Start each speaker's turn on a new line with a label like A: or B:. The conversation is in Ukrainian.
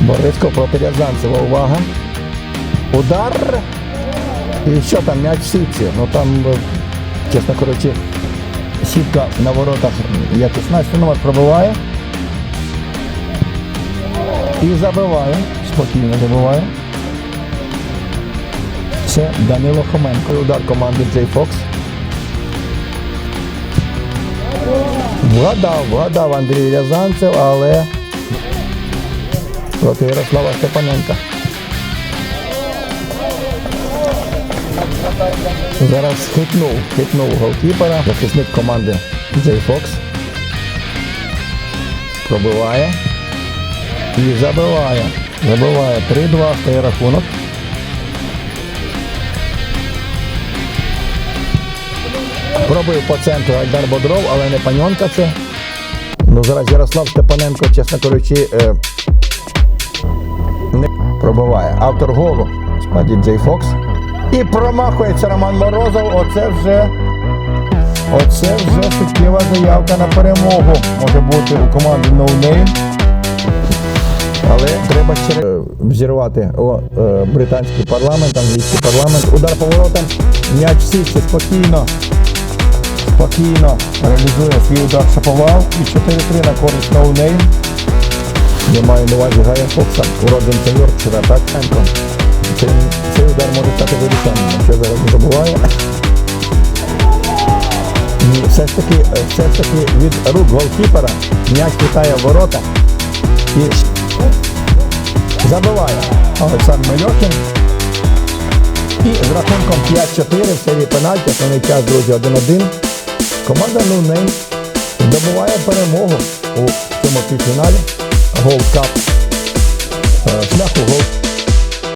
A: Бориско проти Рязанцева. Увага. Удар. І що там, м'яч в сітці. Ну там, е, чесно кажучи, сітка на воротах як 16 номер пробиває. І забиває. Спокійно забиває. Це Данило Хоменко. Удар команди Джей Фокс. Вгадав, вгадав Андрій Рязанцев, але проти Ярослава Степаненка. Зараз хитнув, хитнув голкіпера, захисник команди Джей Фокс. Пробиває. І забиває. Забиває 3-2 стає рахунок. Пробив по центру Айдар Бодров, але не паньонка це. Ну зараз Ярослав Степаненко, чесно кажучи, е, пробиває. Автор голу в складі Джей Фокс. І промахується Роман Морозов. Оце вже. Оце вже суттєва заявка на перемогу. Може бути у команди No Name. Але треба ще взірвати о, е, британський парламент, англійський парламент. Удар поворотом. М'яч в сітці спокійно. Спокійно реалізує свій удар Шаповал. І 4-3 на користь No Name. Я маю на увазі Гая Фокса, уродженця Йоркшира, так, Енко? Цей, цей удар може стати вирішальним, якщо зараз не забуває. Ні, все ж таки, е, все ж таки від рук голкіпера м'яч літає в ворота і забиває Олександр Мальохін. І з рахунком 5-4 в серії пенальті, основний час, друзі, 1-1. Команда No Name здобуває перемогу у цьому півфіналі Gold Cup, шляху Gold